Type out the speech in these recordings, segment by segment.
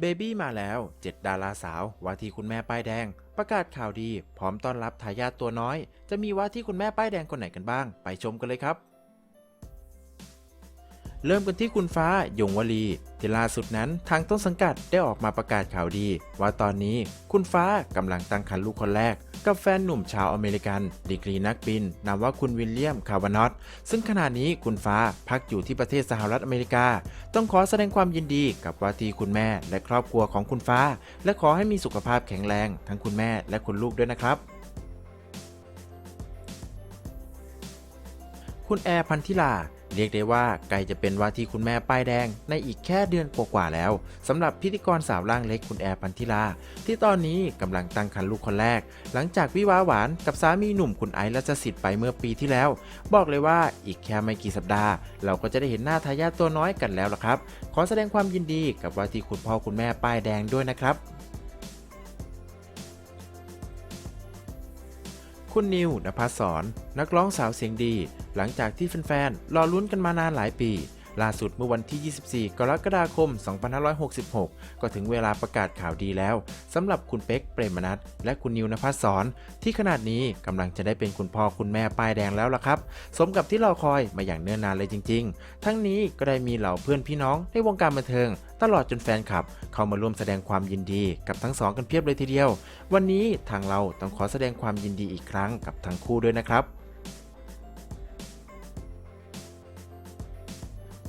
เบบี้มาแล้ว 7 ดาราสาวว่าที่คุณแม่ป้ายแดง ประกาศข่าวดี พร้อมต้อนรับทายาทตัวน้อย จะมีว่าที่คุณแม่ป้ายแดงคนไหนกันบ้าง ไปชมกันเลยครับ เริ่มกันที่คุณฟ้ายงวลีที่ล่าสุดนั้นทางต้นสังกัดได้ออกมาประกาศข่าวดี ว่าตอนนี้คุณฟ้ากำลังตั้งครรภ์ลูกคนแรก กับแฟนหนุ่มชาวอเมริกัน ดีกรีนักบิน นามว่าคุณวิลเลียมคาวานอตซึ่งขณะนี้คุณฟ้าพักอยู่ที่ประเทศสหรัฐอเมริกา ต้องขอแสดงความยินดีกับวาทีคุณแม่และครอบครัวของคุณฟ้า และขอให้มีสุขภาพแข็งแรง ทั้งคุณแม่และคุณลูกด้วยนะครับ คุณแอร์พันธิลาเรียกได้ว่าใกล้จะเป็นว่าที่คุณแม่ป้ายแดงในอีกแค่เดือนกว่าๆแล้วสำหรับพิธีกรสาวร่างเล็กคุณแอร์พันธิลา ที่ตอนนี้กำลังตั้งครรภ์ลูกคนแรก หลังจากวิวาหวานกับสามีหนุ่มคุณไอซ์รัชสิทธิ์ไปเมื่อปีที่แล้ว บอกเลยว่าอีกแค่ไม่กี่สัปดาห์ เราก็จะได้เห็นหน้าทายาทตัวน้อยกันแล้วล่ะครับ ขอแสดงความยินดีกับว่าที่คุณพ่อคุณแม่ป้ายแดงด้วยนะครับคุณนิวนภัสสรนักร้องสาวเสียงดี หลังจากที่แฟนๆ รอลุ้นกันมานานหลายปี ล่าสุดเมื่อวันที่ 24 กรกฎาคม 2566 ก็ถึงเวลาประกาศข่าวดีแล้วสำหรับคุณเป๊กเปรมนัทและคุณนิวนภัสสรที่ขนาดนี้กำลังจะได้เป็นคุณพ่อคุณแม่ป้ายแดงแล้วล่ะครับ สมกับที่เราคอยมาอย่างเนิ่นนานเลยจริง ๆ ทั้งนี้ก็ได้มีเหล่าเพื่อนพี่น้องในวงการบันเทิงตลอดจนแฟนคลับ เข้ามาร่วมแสดงความยินดีกับทั้งสองกันเพียบเลยทีเดียว วันนี้ทางเราต้องขอแสดงความยินดีอีกครั้งกับทั้งคู่ด้วยนะครับ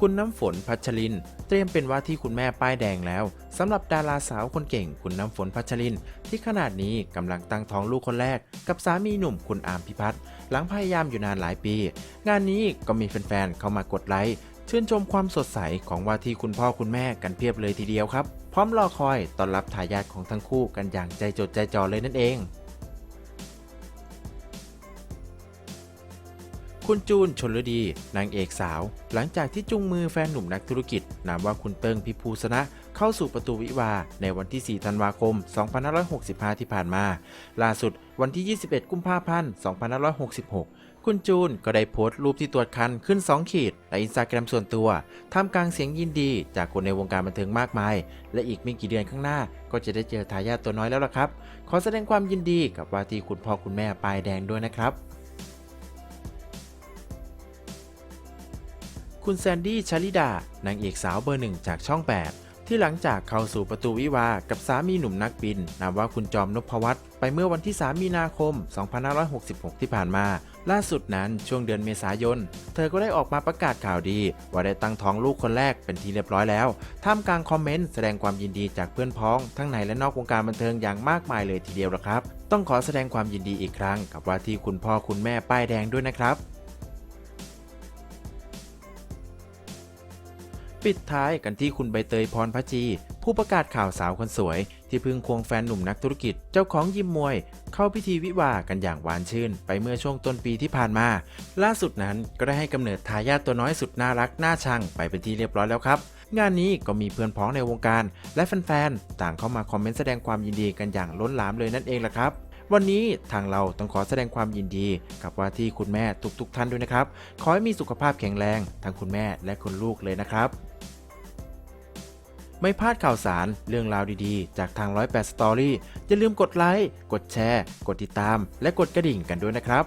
คุณน้ำฝนพัชริน เตรียมเป็นว่าที่คุณแม่ป้ายแดงแล้วสำหรับดาราสาวคนเก่งคุณน้ำฝนพัชริน ที่ขนาดนี้กำลังตั้งท้องลูกคนแรก กับสามีหนุ่มคุณอามพิพัฒน์หลังพยายามอยู่นานหลายปี งานนี้ก็มีแฟนๆเข้ามากดไลค์ชื่นชมความสดใสของว่าที่คุณพ่อคุณแม่กันเพียบเลยทีเดียวครับ พร้อมรอคอยต้อนรับทายาทของทั้งคู่กันอย่างใจจดใจจ่อเลยนั่นเอง คุณจูนชนฤดี นางเอกสาว หลังจากที่จุงมือแฟนหนุ่มนักธุรกิจ นามว่าคุณเติ้งพิภูสนะเข้าสู่ประตูวิวา ในวันที่ 4 ธันวาคม 2565 ที่ผ่านมา ล่าสุดวันที่ 21 กุมภาพันธ์ 2566 คุณจูนก็ได้โพสต์รูปที่ตรวจคันขึ้น 2 ขีดในอินสตาแกรมส่วนตัวท่ามกลางเสียงยินดีจากคนในวงการบันเทิงมากมาย และอีกไม่กี่เดือนข้างหน้า ก็จะได้เจอทายาทตัวน้อยแล้วล่ะครับ ขอแสดงความยินดีกับว่าที่คุณพ่อคุณแม่ปลายแดงด้วยนะครับ คุณแซนดี้ชาลิดานางเอกสาวเบอร์หนึ่งจากช่อง 8 ที่หลังจากเข้าสู่ประตูวิวากับสามีหนุ่มนักบิน นามว่าคุณจอมนพวัตไปเมื่อวันที่ 3 มีนาคม 2566 ที่ผ่านมา ล่าสุดนั้นช่วงเดือนเมษายน เธอก็ได้ออกมาประกาศข่าวดี ว่าได้ตั้งท้องลูกคนแรกเป็นที่เรียบร้อยแล้วท่ามกลางคอมเมนต์แสดงความยินดีจากเพื่อนพ้อง ทั้งในและนอกวงการบันเทิงอย่างมากมายเลยทีเดียวละครับ ต้องขอแสดงความยินดีอีกครั้ง กับว่าที่คุณพ่อคุณแม่ป้ายแดงด้วยนะครับ ปิดท้ายกันที่คุณใบเตยพรพจี ผู้ประกาศข่าวสาวคนสวย ที่เพิ่งควงแฟนหนุ่มนักธุรกิจเจ้าของยิมมวย เข้าพิธีวิวากันอย่างหวานชื่น ไปเมื่อช่วงต้นปีที่ผ่านมา ล่าสุดนั้นก็ได้ให้กำเนิดทายาทตัวน้อยสุดน่ารักน่าชังไปเป็นที่เรียบร้อยแล้วครับงานนี้ก็มีเพื่อนพ้องในวงการ และแฟนๆ ต่างเข้ามาคอมเมนต์แสดงความยินดีกันอย่างล้นหลามเลยนั่นเองล่ะครับ วันนี้ทางเราต้องขอแสดงความยินดี กับว่าที่คุณแม่ทุกๆทท่านด้วยนะครับ ขอให้มีสุขภาพแข็งแรง ทั้งคุณแม่และคุณลูกเลยนะครับ ไม่พลาดข่าวสารเรื่องราวดีๆ จากทาง 108 Story อย่าลืมกดไลค์ กดแชร์ กดติดตาม และกดกระดิ่งกันด้วยนะครับ